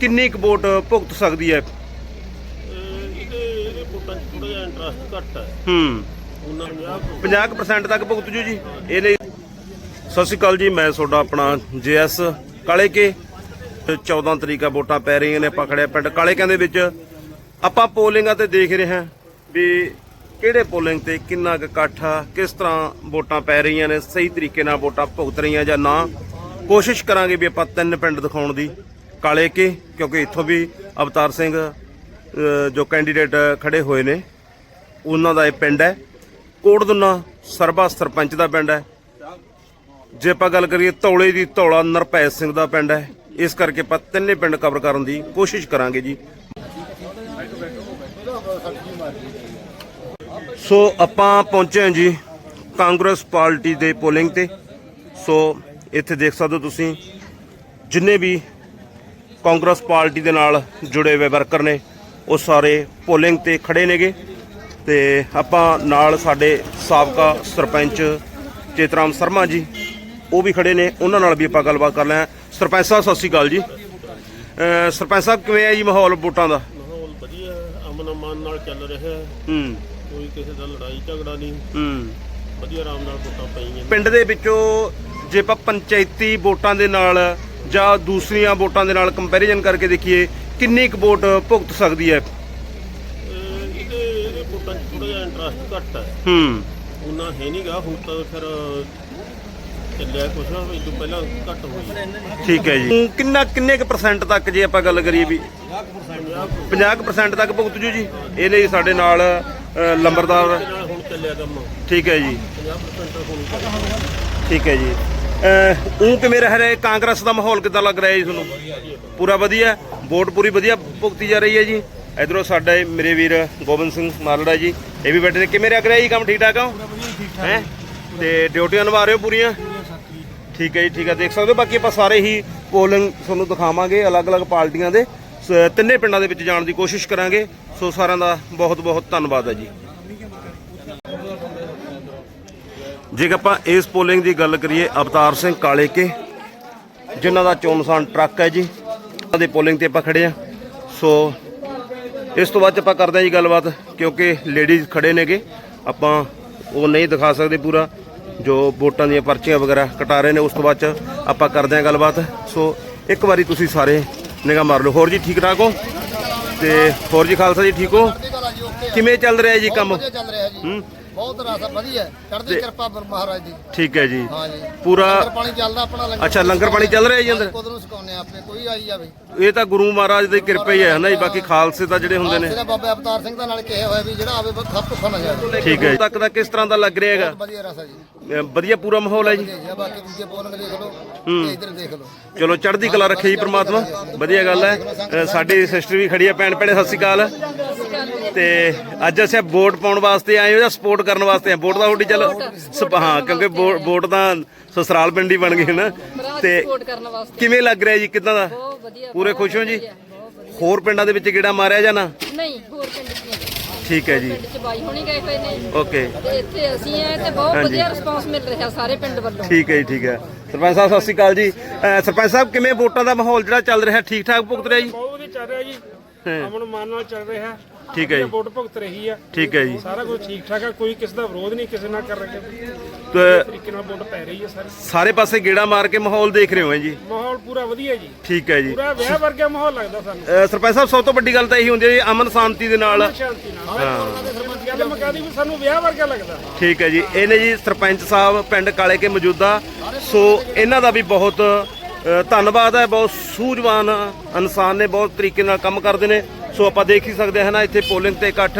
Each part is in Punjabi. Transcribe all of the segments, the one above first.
ਕਿੰਨੀ ਕੁ ਵੋਟ ਭੁਗਤ ਸਕਦੀ ਹੈ? ਇਹ- ਇਹਦੇ ਇਹਦੇ ਵੋਟਾਂ 'ਚ ਥੋੜਾ ਜਿਹਾ ਇੰਟਰਸਟ ਘੱਟ ਹੈ। ਹੂੰ। ਉਹਨਾਂ 50 50% ਤੱਕ ਭੁਗਤ ਜੂ ਜੀ। ਇਹ ਲਈ ਸਤਿ ਸ਼੍ਰੀ ਅਕਾਲ ਜੀ ਮੈਂ ਤੁਹਾਡਾ ਆਪਣਾ ਜੇਐਸ ਕਾਲੇ ਕੇ ਤੇ 14 ਤਰੀਕਾ ਵੋਟਾਂ ਪੈ ਰਹੀਆਂ ਨੇ ਆਪਾਂ ਖੜਿਆ ਪਿੰਡ ਕਾਲੇ ਦੇ ਵਿੱਚ। ਆਪਾਂ ਪੋਲਿੰਗਾਂ ਤੇ ਦੇਖ ਰਹੇ ਹਾਂ ਵੀ ਕਿਹੜੇ ਪੋਲਿੰਗ ਤੇ ਕਿੰਨਾ ਕੁ ਇਕੱਠ ਆ ਕਿਸ ਤਰ੍ਹਾਂ ਵੋਟਾਂ ਪੈ ਰਹੀਆਂ ਨੇ ਸਹੀ ਤਰੀਕੇ ਨਾਲ ਵੋਟਾਂ ਭੁਗਤ ਰਹੀਆਂ ਜਾਂ ਨਾ। ਕੋਸ਼ਿਸ਼ ਕਰਾਂਗੇ ਵੀ ਆਪਾਂ ਤਿੰਨ ਪਿੰਡ ਦਿਖਾਉਣ ਦੀ। ਕਾਲੇ ਕੇ, ਕਿਉਂਕਿ ਇੱਥੋਂ ਵੀ ਅਵਤਾਰ ਸਿੰਘ ਜੋ ਕੈਂਡੀਡੇਟ ਖੜੇ ਹੋਏ ਨੇ, ਉਹਨਾਂ ਦਾ ਇਹ ਪਿੰਡ ਹੈ। ਕੋਟਦੁਨਾ ਸਰਬਾ ਸਰਪੰਚ ਦਾ ਪਿੰਡ ਹੈ। ਜੇ ਆਪਾਂ ਗੱਲ ਕਰੀਏ ਧੌਲੇ ਦੀ, ਧੌਲਾ ਨਰਪੈ ਸਿੰਘ ਦਾ ਪਿੰਡ ਹੈ। ਇਸ ਕਰਕੇ ਆਪਾਂ ਤਿੰਨੇ ਪਿੰਡ ਕਵਰ ਕਰਨ ਦੀ ਕੋਸ਼ਿਸ਼ ਕਰਾਂਗੇ ਜੀ। ਸੋ ਆਪਾਂ ਪਹੁੰਚੇ ਹਾਂ ਜੀ ਕਾਂਗਰਸ ਪਾਰਟੀ ਦੇ ਪੋਲਿੰਗ ਤੇ। ਸੋ ਇੱਥੇ ਦੇਖ ਸਕਦੇ ਹੋ ਤੁਸੀਂ, ਜਿੰਨੇ ਵੀ ਕਾਂਗਰਸ ਪਾਰਟੀ ਦੇ ਨਾਲ ਜੁੜੇ ਹੋਏ ਵਰਕਰ ਨੇ ਉਹ ਸਾਰੇ ਪੋਲਿੰਗ ਤੇ ਖੜੇ ਨੇਗੇ ਤੇ ਆਪਾਂ ਨਾਲ ਸਾਡੇ ਸਾਬਕਾ ਸਰਪੰਚ ਚੇਤਰਾਮ ਸ਼ਰਮਾ ਜੀ ਉਹ ਵੀ ਖੜੇ ਨੇ ਉਹਨਾਂ ਨਾਲ ਵੀ ਆਪਾਂ ਗੱਲਬਾਤ ਕਰ ਲਿਆ। ਸਰਪੰਚ ਸਾਹਿਬ ਸਤਿ ਸ਼੍ਰੀ ਅਕਾਲ ਜੀ। ਸਰਪੰਚ ਸਾਹਿਬ ਕਿਵੇਂ ਹੈ ਜੀ ਮਾਹੌਲ ਵੋਟਾਂ ਦਾ? ਮਾਹੌਲ ਵਧੀਆ ਅਮਨ ਅਮਾਨ ਨਾਲ ਚੱਲ ਰਿਹਾ ਹੈ। ਹੂੰ। ਕੋਈ ਕਿਸੇ ਦਾ ਲੜਾਈ ਝਗੜਾ ਨਹੀਂ। ਹੂੰ। ਵਧੀਆ ਆਰਾਮ ਨਾਲ ਵੋਟਾਂ ਪਈਆਂ ਪਿੰਡ ਦੇ ਵਿੱਚੋਂ ਜੇ ਆਪਾਂ ਪੰਚਾਇਤੀ ਵੋਟਾਂ ਦੇ ਨਾਲ ਜਾਂ ਦੂਸਰੀਆਂ ਵੋਟਾਂ ਦੇ ਨਾਲ ਕੰਪੈਰੀਜ਼ਨ ਕਰਕੇ ਦੇਖੀਏ ਕਿੰਨੀ ਕੁ ਵੋਟ ਭੁਗਤ ਸਕਦੀ ਹੈ? ਇਹ- ਇਹਦੇ ਇਹਦੇ ਵੋਟਾਂ 'ਚ ਥੋੜਾ ਜਿਹਾ ਇੰਟਰਸਟ ਘੱਟ ਹੈ। ਹੂੰ। ਉਹਨਾਂ ਹੈ ਨਹੀਂਗਾ ਹੁਣ ਤਾਂ ਫਿਰ ਚੱਲਿਆ ਕੁਛ ਇਹ ਤੋਂ ਪਹਿਲਾਂ ਘੱਟ ਹੋਈ ਠੀਕ ਹੈ ਜੀ। ਕਿੰਨਾ ਕਿੰਨੇ ਕੁ ਪਰਸੈਂਟ ਤੱਕ ਜੇ ਆਪਾਂ ਗੱਲ ਕਰੀਏ ਵੀ? 50% ਤੱਕ ਭੁਗਤ ਜੂ ਜੀ। ਇਹ ਲਈ ਸਾਡੇ ਨਾਲ ਲੰਬਰਦਾਰ ਨਾਲ ਹੁਣ ਚੱਲਿਆ ਕੰਮ। ਠੀਕ ਹੈ ਜੀ। 50% ਹੁਣ ਠੀਕ ਹੈ ਜੀ। ਉਹ ਕਿਵੇਂ ਰਹਿ ਰਿਹਾ? ਕਾਂਗਰਸ ਦਾ ਮਾਹੌਲ ਕਿੱਦਾਂ ਲੱਗ ਰਿਹਾ ਜੀ ਤੁਹਾਨੂੰ? ਪੂਰਾ ਵਧੀਆ? ਵੋਟ ਪੂਰੀ ਵਧੀਆ ਭੁਗਤੀ ਜਾ ਰਹੀ ਹੈ ਜੀ? ਇਧਰੋਂ ਸਾਡੇ ਮੇਰੇ ਵੀਰ ਗੋਬਿੰਦ ਸਿੰਘ ਮਾਲੜਾ ਜੀ ਇਹ ਵੀ ਬੈਠੇ ਨੇ। ਕਿਵੇਂ ਲੱਗ ਰਿਹਾ ਜੀ ਕੰਮ? ਠੀਕ ਠਾਕ ਆ ਹੈ? ਤੇ ਡਿਊਟੀਆਂ ਨਿਭਾ ਰਹੇ ਹੋ ਪੂਰੀਆਂ? ਠੀਕ ਹੈ ਜੀ ਠੀਕ ਹੈ। ਦੇਖ ਸਕਦੇ ਹੋ ਬਾਕੀ ਆਪਾਂ ਸਾਰੇ ਹੀ ਪੋਲਿੰਗ ਤੁਹਾਨੂੰ ਦਿਖਾਵਾਂਗੇ ਅਲੱਗ-ਅਲੱਗ ਪਾਰਟੀਆਂ ਦੇ। ਤਿੰਨੇ ਪਿੰਡਾਂ ਦੇ ਵਿੱਚ ਜਾਣ ਦੀ ਕੋਸ਼ਿਸ਼ ਕਰਾਂਗੇ। ਸੋ ਸਾਰਿਆਂ ਦਾ ਬਹੁਤ-ਬਹੁਤ ਧੰਨਵਾਦ ਹੈ ਜੀ। ਜੇਕਰ ਆਪਾਂ ਇਸ ਪੋਲਿੰਗ ਦੀ ਗੱਲ ਕਰੀਏ ਅਵਤਾਰ ਸਿੰਘ ਕਾਲੇ ਕੇ ਜਿਨ੍ਹਾਂ ਦਾ ਚੋਣ ਨਿਸ਼ਾਨ ਟਰੱਕ ਹੈ ਜੀ ਉਹਨਾਂ ਦੇ ਪੋਲਿੰਗ ਤੇ ਆਪਾਂ ਖੜੇ ਆ ਸੋ ਇਸ ਤੋਂ ਬਾਅਦ ਆਪਾਂ ਕਰਦੇ ਹਾਂ ਜੀ ਗੱਲਬਾਤ ਕਿਉਂਕਿ ਲੇਡੀਜ਼ ਖੜੇ ਨੇਗੇ। ਆਪਾਂ ਉਹ ਨਹੀਂ ਦਿਖਾ ਸਕਦੇ ਪੂਰਾ ਜੋ ਵੋਟਾਂ ਦੀਆਂ ਪਰਚੀਆਂ ਵਗੈਰਾ ਕਟਾ ਰਹੇ ਨੇ ਉਸ ਤੋਂ ਬਾਅਦ ਆਪਾਂ ਕਰਦੇ ਹਾਂ ਗੱਲਬਾਤ। ਸੋ ਇੱਕ ਵਾਰੀ ਤੁਸੀਂ ਸਾਰੇ ਨਿਗਾਹ ਮਾਰ ਲਓ। ਹੋਰ ਜੀ ਠੀਕ ਠਾਕ ਹੋ? ਤੇ ਹੋਰ ਜੀ ਖਾਲਸਾ ਜੀ ਠੀਕ ਹੋ? ਕਿਵੇਂ ਚੱਲ ਰਿਹਾ ਜੀ ਕੰਮ? ਹੂੰ? ਬਹੁਤ ਰਸ ਵਧੀਆ ਹੈ। ਚੜ੍ਹਦੀ ਕਿਰਪਾ ਗੁਰੂ ਮਹਾਰਾਜ ਦੀ। ਠੀਕ ਹੈ ਜੀ। ਹਾਂ ਜੀ। ਪੂਰਾ ਲੰਗਰ ਪਾਣੀ ਚੱਲਦਾ ਆਪਣਾ ਲੰਗਰ। ਅੱਛਾ, ਲੰਗਰ ਪਾਣੀ ਚੱਲ ਰਿਹਾ ਜੀ ਅੰਦਰ? ਕੁਦ ਨੂੰ ਸਿਕਾਉਂਦੇ ਆਪਣੇ ਕੋਈ ਆਈ ਜਾਵੇ। ਇਹ ਤਾਂ ਗੁਰੂ ਮਹਾਰਾਜ ਦੀ ਕਿਰਪਾ ਹੀ ਹੈ ਹਨਾ ਜੀ? ਬਾਕੀ ਖਾਲਸੇ ਤਾਂ ਜਿਹੜੇ ਹੁੰਦੇ ਨੇ। ਸਿਰਾ ਬਾਬਾ ਅਵਤਾਰ ਸਿੰਘ ਦਾ ਨਾਲ ਕਿਹਾ ਹੋਇਆ ਵੀ ਜਿਹੜਾ ਆਵੇ ਸਭ ਭੁੱਖਾ ਨਾ ਜਾਵੇ ਠੀਕ ਹੈ ਜੀ। ਤੱਕ ਦਾ ਕਿਸ ਤਰ੍ਹਾਂ ਦਾ ਲੱਗ ਰਿਹਾ ਹੈਗਾ? ਵਧੀਆ ਰਸ ਹੈ ਜੀ। ਅਹ ਵਧੀਆ ਪੂਰਾ ਮਾਹੌਲ ਹੈ ਜੀ। ਆਹ ਬਾਕੀ ਦੂਜੇ ਪੋਲੰਗ ਦੇਖ ਲਓ ਤੇ ਇੱਧਰ ਦੇਖ ਲਓ। ਚਲੋ ਚੜ੍ਹਦੀ ਕਲਾ ਰੱਖੇ ਜੀ ਪ੍ਰਮਾਤਮਾ। ਵਧੀਆ ਗੱਲ ਹੈ। ਅਹ ਸਾਡੀ ਸਿਸਟਰ ਵੀ ਖੜੀ ਹੈ ਭੈਣ ਭੈਣੇ ਸਤਿ ਸ਼੍ਰੀ ਅਕਾਲ। ਤੇ ਅੱਜ ਅਸੀਂ ਵੋਟ ਪਾਉਣ ਵਾਸਤੇ ਆਏ ਹੋ ਜਾਂ ਸਪੋਰਟ ਕਰਨ ਵਾਸਤੇ ਆ ਵੋਟ ਦਾ ਤੁਹਾਡੀ ਚੱਲ ਸਪ- ਹਾਂ ਕਿਉਂਕਿ ਵੋ- ਵੋਟ ਤਾਂ ਸਸਰਾਲ ਪਿੰਡੀ ਬਣ ਗਈ ਨਾ। ਤੇ ਸਪੋਰਟ ਕਰਨ ਵਾਸਤੇ ਕਿਵੇਂ ਲੱਗ ਰਿਹਾ ਜੀ? ਕਿਦਾਂ ਦਾ? ਬਹੁਤ ਵਧੀਆ ਪੂਰੇ ਖੁਸ਼ ਹੋ ਜੀ? ਬਹੁਤ ਵਧੀਆ। ਹੋਰ ਪਿੰਡਾਂ ਦੇ ਵਿੱਚ ਗੇੜਾ ਮਾਰਿਆ ਜਾਂ ਨਾ? ਨਹੀਂ ਹੋਰ ਪਿੰਡ ਚ ਨਹੀਂ। ਠੀਕ ਹੈ ਜੀ। ਪਿੰਡ ਚ ਬਾਈ ਹੋਣੀ ਗਏ ਹੋਏ ਨੇ। ਓਕੇ। ਤੇ ਇੱਥੇ ਅਸੀਂ ਆ ਤੇ ਬਹੁਤ ਹਾਂਜੀ। ਵਧੀਆ ਰਿਸਪਾਂਸ ਮਿਲ ਰਿਹਾ ਸਾਰੇ ਪਿੰਡ ਵੱਲੋਂ। ਠੀਕ ਹੈ ਜੀ ਠੀਕ ਹੈ। ਸਰਪੰਚ ਸਾਹਿਬ ਸਤਿ ਸ਼੍ਰੀ ਅਕਾਲ ਜੀ। ਅਹ ਸਰਪੰਚ ਸਾਹਿਬ ਕਿਵੇਂ ਵੋਟਾਂ ਦਾ ਮਾਹੌਲ ਜਿਹੜਾ ਚੱਲ ਰਿਹਾ? ਠੀਕ ਠਾਕ ਭੁਗਤ ਰਿਹਾ ਜੀ? ਬਹੁਤ ਵਧੀਆ ਚੱਲ ਰਿਹਾ ਜੀ। ਹਾਂ। ਅਮਨ ਮਾਨ ਨਾਲ ਚੱਲ ਰਿਹਾ। ਠੀਕ ਹੈ ਜੀ। ਵੋਟ ਭੁਗਤ ਰਹੀ ਆ ਠੀਕ ਹੈ ਜੀ। ਸਾਰਾ ਕੁਝ ਠੀਕ ਠਾਕ ਆ ਕੋਈ ਕਿਸੇ ਦਾ ਵਿਰੋਧ ਨਹੀਂ ਕਿਸੇ ਨਾਲ ਕਰ ਰਿਹਾ ਤੇ ਤਰੀਕੇ ਨਾਲ ਵੋਟ ਪੈ ਰਹੀ ਹੈ ਸਾਰੀ। ਸਾਰੇ ਪਾਸੇ ਗੇੜਾ ਮਾਰ ਕੇ ਮਾਹੌਲ ਦੇਖ ਰਹੇ ਹੋ ਜੀ। ਮਾਹੌਲ ਪੂਰਾ ਵਧੀਆ ਜੀ। ਠੀਕ ਹੈ ਜੀ। ਪੂਰਾ ਵਿਆਹ ਵਰਗਾ ਮਾਹੌਲ ਲੱਗਦਾ ਸਾਨੂੰ। ਸਰਪੰਚ ਸਾਹਿਬ ਸਭ ਤੋਂ ਵੱਡੀ ਗੱਲ ਤਾਂ ਇਹੀ ਹੁੰਦੀ ਹੈ ਜੀ ਅਮਨ ਸ਼ਾਂਤੀ ਦੇ ਨਾਲ। ਸ਼ਾਂਤੀ ਨਾਲ। ਗੱਲ ਮਕਾਦੀ ਵੀ ਸਾਨੂੰ ਵਿਆਹ ਵਰਗਾ ਲੱਗਦਾ। ਠੀਕ ਹੈ ਜੀ। ਇਹ ਨੇ ਜੀ ਸਰਪੰਚ ਸਾਹਿਬ ਪਿੰਡ ਕਾਲੇ ਕੇ ਮੌਜੂਦਾ। ਸੋ ਇਹਨਾਂ ਦਾ ਵੀ ਬਹੁਤ ਧੰਨਵਾਦ ਹੈ। ਬਹੁਤ ਸੂਝਵਾਨ ਇਨਸਾਨ ਨੇ ਬਹੁਤ ਤਰੀਕੇ ਨਾਲ ਕੰਮ ਕਰਦੇ ਨੇ। ਸੋ ਆਪਾਂ ਦੇਖ ਹੀ ਸਕਦੇ ਹਾਂ ਨਾ ਇੱਥੇ ਪੋਲਿੰਗ ਤੇ ਇਕੱਠ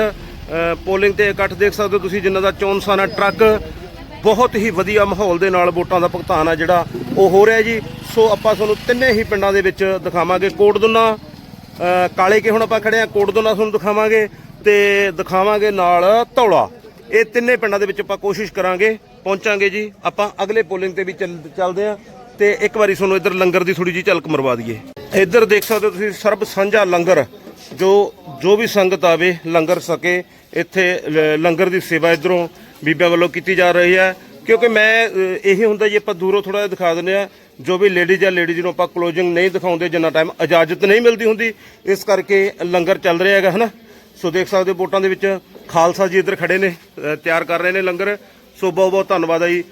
ਪੋਲਿੰਗ ਤੇ ਇਕੱਠ ਦੇਖ ਸਕਦੇ ਹੋ ਤੁਸੀਂ ਜਿਨ੍ਹਾਂ ਦਾ ਚੋਣ ਸਾਨਾ ਟਰੱਕ ਬਹੁਤ ਹੀ ਵਧੀਆ ਮਾਹੌਲ ਦੇ ਨਾਲ ਵੋਟਾਂ ਦਾ ਭੁਗਤਾਨ ਆ ਜਿਹੜਾ ਉਹ ਹੋ ਰਿਹਾ ਜੀ। ਸੋ ਆਪਾਂ ਤੁਹਾਨੂੰ ਤਿੰਨੇ ਹੀ ਪਿੰਡਾਂ ਦੇ ਵਿੱਚ ਦਿਖਾਵਾਂਗੇ ਕੋਟਦੁਨਾ ਅ, ਕਾਲੇ ਕੇ ਹੁਣ ਆਪਾਂ ਖੜੇ ਆ ਕੋਟਦੁਨਾ ਤੁਹਾਨੂੰ ਦਿਖਾਵਾਂਗੇ ਤੇ ਦਿਖਾਵਾਂਗੇ ਨਾਲ ਧੌਲਾ। ਇਹ ਤਿੰਨੇ ਪਿੰਡਾਂ ਦੇ ਵਿੱਚ ਆਪਾਂ ਕੋਸ਼ਿਸ਼ ਕਰਾਂਗੇ ਪਹੁੰਚਾਂਗੇ ਜੀ। ਆਪਾਂ ਅਗਲੇ ਪੋਲਿੰਗ ਤੇ ਵੀ ਚੱਲ- ਚੱਲਦੇ ਆ ਤੇ ਇੱਕ ਵਾਰੀ ਤੁਹਾਨੂੰ ਇੱਧਰ ਲੰਗਰ ਦੀ ਥੋੜੀ ਜੀ ਝਲਕ ਮਰਵਾ ਦਈਏ। ਇੱਧਰ ਦੇਖ ਸਕਦੇ ਹੋ ਤੁਸੀਂ ਸਰਬ ਸਾਂਝਾ ਲੰਗਰ ਜੋ ਜੋ ਵੀ ਸੰਗਤ ਆਵੇ, ਲੰਗਰ ਸਕੇ, ਇੱਥੇ ਲ- ਲੰਗਰ ਦੀ ਸੇਵਾ ਇਧਰੋਂ ਬੀਬੀਆਂ ਵੱਲੋਂ ਕੀਤੀ ਜਾ ਰਹੀ ਹੈ। ਕਿਉਂਕਿ ਮੈਂ ਇਹੀ ਹੁੰਦਾ ਜੀ, ਆਪਾਂ ਦੂਰੋਂ ਥੋੜਾ ਜਿਹਾ ਦਿਖਾ ਦਿੰਦੇ ਆ ਜੋ ਵੀ ਲੇਡੀਜ਼ ਜਾਂ ਲੇਡੀਜ਼ ਨੂੰ ਆਪਾਂ ਕਲੋਜ਼ਿੰਗ ਨਹੀਂ ਦਿਖਾਉਂਦੇ, ਜਿੰਨਾ ਟਾਈਮ ਇਜਾਜ਼ਤ ਨਹੀਂ ਮਿਲਦੀ ਹੁੰਦੀ, ਇਸ ਕਰਕੇ ਲੰਗਰ ਚੱਲ ਰਿਹਾ ਹੈਗਾ, ਹਨਾ? ਸੋ ਦੇਖ ਸਕਦੇ ਹੋ ਵੋਟਾਂ ਦੇ ਵਿੱਚ ਖਾਲਸਾ ਜੀ ਇੱਧਰ ਖੜੇ ਨੇ ਤਿਆਰ ਕਰ ਰਹੇ ਨੇ ਲੰਗਰ। ਸੋ ਬਹੁਤ ਬਹੁਤ ਧੰਨਵਾਦ ਆ ਜੀ।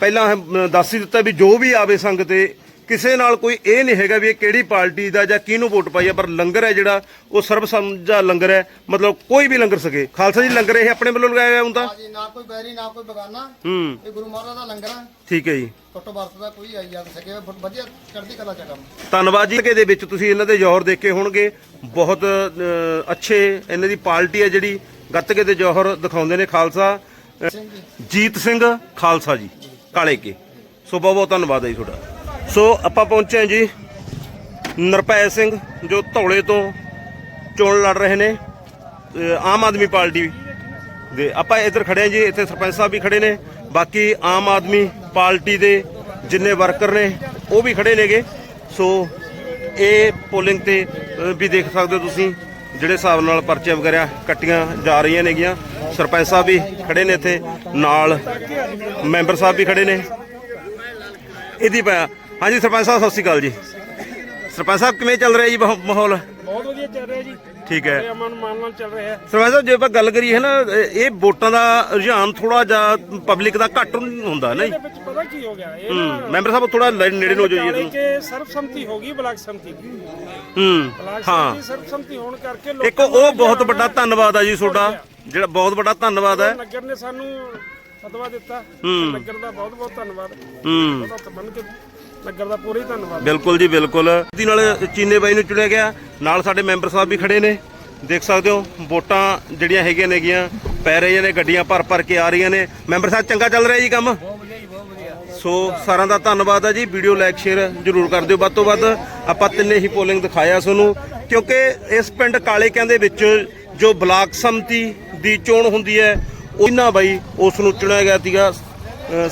ਪਹਿਲਾਂ ਦੱਸ ਹੀ ਦਿੱਤਾ ਵੀ ਜੋ ਵੀ ਆਵੇ ਸੰਗਤ ਤੇ ਕਿਸੇ ਨਾਲ ਕੋਈ ਇਹ ਨਹੀਂ ਹੈਗਾ ਵੀ ਇਹ ਕਿਹੜੀ ਪਾਰਟੀ ਦਾ ਜਾਂ ਕਿਹਨੂੰ ਵੋਟ ਪਾਈ ਹੈ ਪਰ ਲੰਗਰ ਹੈ ਜਿਹੜਾ ਉਹ ਸਰਬਸੰਮਜਾ ਲੰਗਰ ਹੈ ਮਤਲਬ ਕੋਈ ਵੀ ਲੰਗਰ ਸਕੇ। ਖਾਲਸਾ ਜੀ ਲੰਗਰ ਇਹ ਆਪਣੇ ਵੱਲੋਂ ਲਗਾਇਆ ਹੋਇਆ ਹੁੰਦਾ ਜੀ ਨਾ ਕੋਈ ਬੈਰੀ ਨਾ ਕੋਈ ਬਗਾਨਾ। ਹੂੰ। ਇਹ ਗੁਰੂ ਮਹਾਰਾਜ ਦਾ ਲੰਗਰ ਆ ਠੀਕ ਹੈ ਜੀ। ਟੁੱਟ ਵਰਤ ਦਾ ਕੋਈ ਆਈ ਜਾ ਸਕੇ। ਵਧੀਆ ਚੜ੍ਹਦੀ ਕਲਾ ਚ ਕੰਮ। ਧੰਨਵਾਦ ਜੀ। ਕੇ ਦੇ ਵਿੱਚ ਤੁਸੀਂ ਇਹਨਾਂ ਦੇ ਜੌਹਰ ਦੇਖੇ ਹੋਣਗੇ। ਬਹੁਤ ਅੱਛੇ ਇਹਨਾਂ ਦੀ ਪਾਰਟੀ ਹੈ ਜਿਹੜੀ ਗੱਤਕੇ ਦੇ ਜੌਹਰ ਦਿਖਾਉਂਦੇ ਨੇ ਖਾਲਸਾ। ਜੀਤ ਸਿੰਘ ਖਾਲਸਾ ਜੀ ਕਾਲੇ ਕੇ। ਸੋ ਬਹੁਤ ਬਹੁਤ ਧੰਨਵਾਦ ਹੈ ਜੀ ਤੁਹਾਡਾ। ਸੋ ਆਪਾਂ ਪਹੁੰਚੇ ਹਾਂ ਜੀ ਨਰਪੈ ਸਿੰਘ, ਜੋ ਧੌਲੇ ਤੋਂ ਚੋਣ ਲੜ ਰਹੇ ਨੇ ਆਮ ਆਦਮੀ ਪਾਰਟੀ ਦੇ। ਆਪਾਂ ਇੱਧਰ ਖੜੇ ਹਾਂ ਜੀ, ਇੱਥੇ ਸਰਪੰਚ ਸਾਹਿਬ ਵੀ ਖੜੇ ਨੇ, ਬਾਕੀ ਆਮ ਆਦਮੀ ਪਾਰਟੀ ਦੇ ਜਿੰਨੇ ਵਰਕਰ ਨੇ, ਉਹ ਵੀ ਖੜੇ ਨੇਗੇ। ਸੋ ਇਹ ਪੋਲਿੰਗ ਤੇ ਵੀ ਦੇਖ ਸਕਦੇ ਹੋ ਤੁਸੀਂ, ਜਿਹੜੇ ਹਿਸਾਬ ਨਾਲ ਪਰਚੇ ਵਗੈਰਾ ਕੱਟੀਆਂ ਜਾ ਰਹੀਆਂ ਨੇਗੀਆਂ। ਸਰਪੰਚ ਸਾਹਿਬ ਵੀ ਖੜੇ ਨੇ ਇੱਥੇ, ਨਾਲ ਮੈਂਬਰ ਸਾਹਿਬ ਵੀ ਖੜੇ ਨੇ। ਇਹਦੀ ਪਿਆ ਹਾਂਜੀ ਸਰਪੰਚ ਸਾਹਿਬ ਸਤਿ ਸ਼੍ਰੀ ਅਕਾਲ ਜੀ। ਸਰਪੰਚ ਸਾਹਿਬ ਕਿਵੇਂ ਚੱਲ ਰਿਹਾ ਜੀ ਮਾਹੌ- ਮਾਹੌਲ? ਬਹੁਤ ਵਧੀਆ ਚੱਲ ਰਿਹਾ ਜੀ। ਠੀਕ ਹੈ। ਤੇ ਅਮਨ ਮਾਨ ਨਾਲ ਚੱਲ ਰਿਹਾ ਸਰਪੰਚ ਸਾਹਿਬ ਜੇ ਆਪਾਂ ਗੱਲ ਕਰੀਏ ਹੈ ਨਾ ਇਹ ਇਹ ਵੋਟਾਂ ਦਾ ਰੁਝਾਨ ਥੋੜਾ ਜਿਹਾ ਪਬਲਿਕ ਦਾ ਘੱਟ ਹੁੰਦਾ ਨਾ ਜੀ ਇਹਦੇ ਵਿੱਚ ਪਤਾ ਕੀ ਹੋ ਗਿਆ? ਇਹ ਹੂੰ ਨਾ ਮੈਂਬਰ ਸਾਹਿਬ ਥੋੜਾ ਨੇੜੇ ਨੂੰ ਹੋ ਜਾਓ ਜੀ ਕਾਲੇ ਇਹਨੂੰ ਕੇ ਸਰਬਸੰਮਤੀ ਹੋ ਗਈ ਬਲਾਕ ਸੰਮਤੀ। ਦੀ ਹੂੰ ਬਲਾਕ ਹਾਂ। ਸੰਮਤੀ ਸਰਬਸੰਮਤੀ ਹੋਣ ਕਰਕੇ ਇੱਕ ਉਹ ਬਹੁਤ ਵੱਡਾ ਧੰਨਵਾਦ ਆ ਜੀ ਤੁਹਾਡਾ ਜਿਹੜਾ ਬਹੁਤ ਵੱਡਾ ਧੰਨਵਾਦ ਹੈ। ਨਗਰ ਨੇ ਸਾਨੂੰ ਫਤਵਾ ਦਿੱਤਾ। ਨਗਰ ਦਾ ਬਹੁਤ ਬਹੁਤ ਧੰਨਵਾਦ। ਹੂੰ। ਕੇ ਨਗਰ ਦਾ ਪੂਰਾ ਹੀ ਧੰਨਵਾਦ। ਬਿਲਕੁਲ ਜੀ ਬਿਲਕੁਲ। ਦੀ ਨਾਲ ਚੀਨੇ ਬਾਈ ਨੂੰ ਚੁਣਿਆ ਗਿਆ। ਨਾਲ ਸਾਡੇ ਮੈਂਬਰ ਸਾਹਿਬ ਵੀ ਖੜੇ ਨੇ। ਦੇਖ ਸਕਦੇ ਹੋ ਵੋਟਾਂ ਜਿਹੜੀਆਂ ਹੈਗੀਆਂ ਨੇਗੀਆਂ ਪੈ ਰਹੀਆਂ ਨੇ ਗੱਡੀਆਂ ਭਰ ਭਰ ਕੇ ਆ ਰਹੀਆਂ ਨੇ। ਮੈਂਬਰ ਸਾਹਿਬ ਚੰਗਾ ਚੱਲ ਰਿਹਾ ਜੀ ਕੰਮ? ਸੋ ਸਾਰਿਆਂ ਦਾ ਧੰਨਵਾਦ ਹੈ ਜੀ। ਵੀਡੀਓ ਲਾਈਕ ਸ਼ੇਅਰ ਜਰੂਰ ਕਰ ਦਿਓ। ਵੱਧ ਤੋਂ ਵੱਧ ਆਪਾਂ ਤਿੰਨੇ ਹੀ ਪੋਲਿੰਗ ਦਿਖਾਇਆ ਤੁਹਾਨੂੰ ਕਿਉਂਕਿ ਇਸ ਪਿੰਡ ਕਾਲੇ ਕਹਿੰਦੇ ਵਿੱਚ ਜੋ ਬਲਾਕ ਸੰਮਤੀ ਦੀ ਚੋਣ ਹੁੰਦੀ ਹੈ ਉਹਨਾਂ ਬਾਈ ਉਸ ਨੂੰ ਚੁਣਿਆ ਗਿਆ ਸੀਗਾ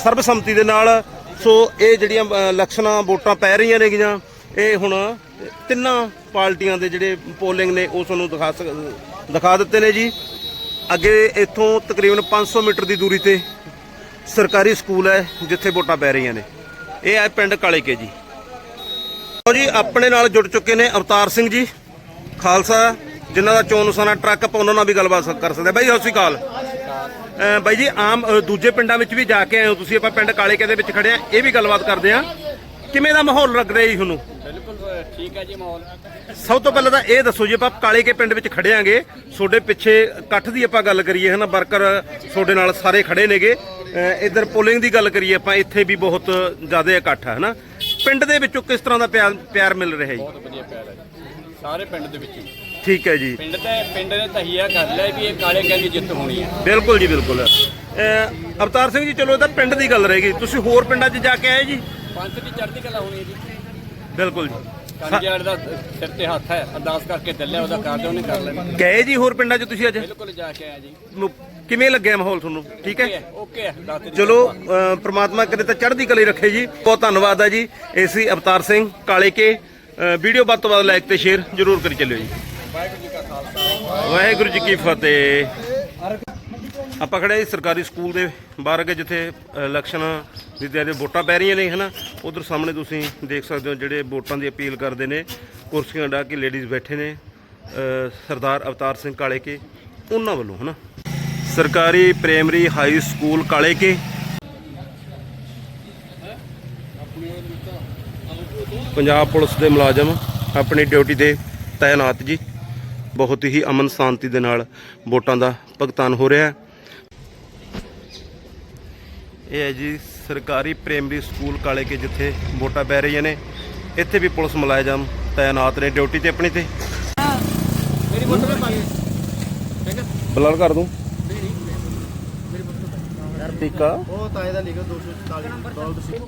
ਸਰਬਸੰਮਤੀ ਦੇ ਨਾਲ। ਸੋ ਇਹ ਜਿਹੜੀਆਂ ਇਲੈਕਸ਼ਨਾਂ ਵੋਟਾਂ ਪੈ ਰਹੀਆਂ ਨੇਗੀਆਂ, ਇਹ ਹੁਣ ਤਿੰਨਾਂ ਪਾਰਟੀਆਂ ਦੇ ਜਿਹੜੇ ਪੋਲਿੰਗ ਨੇ, ਉਹ ਤੁਹਾਨੂੰ ਦਿਖਾ ਸਕ- ਦਿਖਾ ਦਿੱਤੇ ਨੇ ਜੀ। ਅੱਗੇ ਇੱਥੋਂ ਤਕਰੀਬਨ 500 ਮੀਟਰ ਦੀ ਦੂਰੀ ਤੇ ਸਰਕਾਰੀ ਸਕੂਲ ਹੈ, ਜਿੱਥੇ ਵੋਟਾਂ ਪੈ ਰਹੀਆਂ ਨੇ। ਇਹ ਹੈ ਪਿੰਡ ਕਾਲੇ ਕੇ ਜੀ। ਲਓ ਜੀ, ਆਪਣੇ ਨਾਲ ਜੁੜ ਚੁੱਕੇ ਨੇ ਅਵਤਾਰ ਸਿੰਘ ਜੀ, ਖਾਲਸਾ, ਜਿਨ੍ਹਾਂ ਦਾ ਚੋਣ ਨਿਸ਼ਾਨਾ ਟਰੱਕ, ਆਪਾਂ ਉਹਨਾਂ ਨਾਲ ਵੀ ਗੱਲਬਾਤ ਕਰ ਸਕਦੇ ਹਾਂ। ਬਾਈ, ਸਤਿ ਸ਼੍ਰੀ ਅਕਾਲ। ਬਾਈ ਜੀ ਆਮ ਦੂਜੇ ਪਿੰਡਾਂ ਵਿੱਚ ਵੀ ਜਾ ਕੇ ਆਏ ਹੋ ਤੁਸੀਂ ਆਪਾਂ ਪਿੰਡ ਕਾਲੇ ਕੇ ਦੇ ਵਿੱਚ ਖੜੇ ਆ ਇਹ ਵੀ ਗੱਲਬਾਤ ਕਰਦੇ ਆ। ਕਿਵੇਂ ਦਾ ਮਾਹੌਲ ਲੱਗ ਰਿਹਾ ਜੀ ਤੁਹਾਨੂੰ? ਬਿਲਕੁਲ ਠੀਕ ਹੈ ਜੀ ਮਾਹੌਲ। ਸਭ ਤੋਂ ਪਹਿਲਾਂ ਤਾਂ ਇਹ ਦੱਸੋ ਜੀ ਆਪਾਂ ਕਾਲੇ ਕੇ ਪਿੰਡ ਵਿੱਚ ਖੜੇ ਆਂਗੇ ਤੁਹਾਡੇ ਪਿੱਛੇ ਇਕੱਠ ਦੀ ਆਪਾਂ ਗੱਲ ਕਰੀਏ ਹਨਾ ਵਰਕਰ ਤੁਹਾਡੇ ਨਾਲ ਸਾਰੇ ਖੜੇ ਨੇਗੇ। ਇੱਧਰ ਪੋਲਿੰਗ ਦੀ ਗੱਲ ਕਰੀਏ ਆਪਾਂ ਇੱਥੇ ਵੀ ਬਹੁਤ ਜ਼ਿਆਦਾ ਇਕੱਠ ਹੈ ਹਨਾ। ਪਿੰਡ ਦੇ ਵਿੱਚੋਂ ਕਿਸ ਤਰ੍ਹਾਂ ਦਾ ਪਿਆਰ ਮਿਲ ਰਿਹਾ ਜੀ? ਬਹੁਤ ਵਧੀਆ ਪਿਆਰ ਹੈ। ਸਾਰੇ ਪਿੰਡ ਦੇ ਵਿੱਚ। ਠੀਕ ਹੈ ਜੀ। ਪਿੰਡ ਤੇ ਪਿੰਡ ਨੇ ਤਹੀਆ ਕਰ ਲਿਆ ਵੀ ਇਹ ਕਾਲੇ ਕਹਿੰਦੀ ਜਿੱਤ ਹੋਣੀ ਹੈ। ਬਿਲਕੁਲ ਜੀ ਬਿਲਕੁਲ। ਅਹ ਅਵਤਾਰ ਸਿੰਘ ਜੀ ਚਲੋ ਇਹ ਤਾਂ ਪਿੰਡ ਦੀ ਗੱਲ ਰਹੇਗੀ। ਤੁਸੀਂ ਹੋਰ ਪਿੰਡਾਂ 'ਚ ਜਾ ਕੇ ਆਏ ਜੀ? ਪੰਥ ਦੀ ਚੜ੍ਹਦੀ ਕਲਾ ਹੋਣੀ ਹੈ ਜੀ। ਬਿਲਕੁਲ ਜੀ। ਕੰਜੜ ਦਾ ਸਿਰ ਤੇ ਹੱਥ ਹੈ ਅਰਦਾਸ ਕਰਕੇ ਚੱਲਿਆ ਉਹਦਾ ਕਾਰਜ ਉਹਨੇ ਕਰ ਲੈਣਾ। ਗਏ ਜੀ ਹੋਰ ਪਿੰਡਾਂ 'ਚ ਤੁਸੀਂ ਅੱਜ? ਬਿਲਕੁਲ ਜਾ ਕੇ ਆਇਆ ਜੀ। ਮ- ਕਿਵੇਂ ਲੱਗਿਆ ਮਾਹੌਲ ਤੁਹਾਨੂੰ? ਠੀਕ ਹੈ? ਓਕੇ ਹੈ ਦਾਤੇ ਦੀ ਚਲੋ ਅ, ਪ੍ਰਮਾਤਮਾ ਕਰੇ ਤਾਂ ਚੜ੍ਹਦੀ ਕਲੀ ਰੱਖੇ ਜੀ। ਬਹੁਤ ਧੰਨਵਾਦ ਹੈ ਜੀ। ਏਸੀ ਅਵਤਾਰ ਸਿੰਘ ਕਾਲੇ ਕੇ ਅ, ਵੀਡੀਓ ਵੱਧ ਤੋਂ ਵੱਧ ਲਾਈਕ ਤੇ ਸ਼ੇਅਰ ਜਰੂਰ ਕਰੀ ਚੱਲਿਓ ਜੀ। ਵਾਹਿਗੁਰੂ ਜੀ ਕੀ ਫਤਿਹ। ਆਪਾਂ ਖੜੇ ਸਰਕਾਰੀ ਸਕੂਲ ਦੇ ਬਾਹਰ ਅੱਗੇ, ਜਿੱਥੇ ਇਲੈਕਸ਼ਨ ਦੀ ਦੇ ਵੋਟਾਂ ਪੈ ਰਹੀਆਂ ਨੇ, ਹਨਾ? ਉਧਰ ਸਾਹਮਣੇ ਤੁਸੀਂ ਦੇਖ ਸਕਦੇ ਹੋ ਜਿਹੜੇ ਵੋਟਾਂ ਦੀ ਅਪੀਲ ਕਰਦੇ ਨੇ। ਕੁਰਸੀਆਂ ਡਾ ਕੇ ਲੇਡੀਜ਼ ਬੈਠੇ ਨੇ ਸਰਦਾਰ ਅਵਤਾਰ ਸਿੰਘ ਕਾਲੇ ਕੇ ਉਹਨਾਂ ਵੱਲੋਂ, ਹਨਾ? ਸਰਕਾਰੀ ਪ੍ਰਾਇਮਰੀ ਹਾਈ ਸਕੂਲ ਕਾਲੇ ਕੇ ਪੰਜਾਬ ਪੁਲਿਸ ਦੇ ਮੁਲਾਜ਼ਮ ਆਪਣੀ ਡਿਊਟੀ ਤੇ ਤਾਇਨਾਤ ਜੀ। ਬਹੁਤ ਹੀ ਅਮਨ ਸ਼ਾਂਤੀ ਦੇ ਨਾਲ ਵੋਟਾਂ ਦਾ ਭੁਗਤਾਨ ਹੋ ਰਿਹਾ ਹੈ। ਇਹ ਹੈ ਜੀ ਸਰਕਾਰੀ ਪ੍ਰਾਇਮਰੀ ਸਕੂਲ ਕਾਲੇ ਕੇ ਜਿੱਥੇ ਵੋਟਾਂ ਪੈ ਰਹੀਆਂ ਨੇ। ਇੱਥੇ ਵੀ ਪੁਲਿਸ ਮੁਲਾਜ਼ਮ ਤਾਇਨਾਤ ਨੇ ਡਿਊਟੀ ਤੇ ਆਪਣੀ ਤੇ। ਮੇਰੀ ਮੋਟਰ ਪਾ ਬਲਰ ਕਰ ਦੂੰ। ਠੀਕ ਆ ਉਹ ਤਾਂ ਇਹਦਾ ਲਿਖੋ 244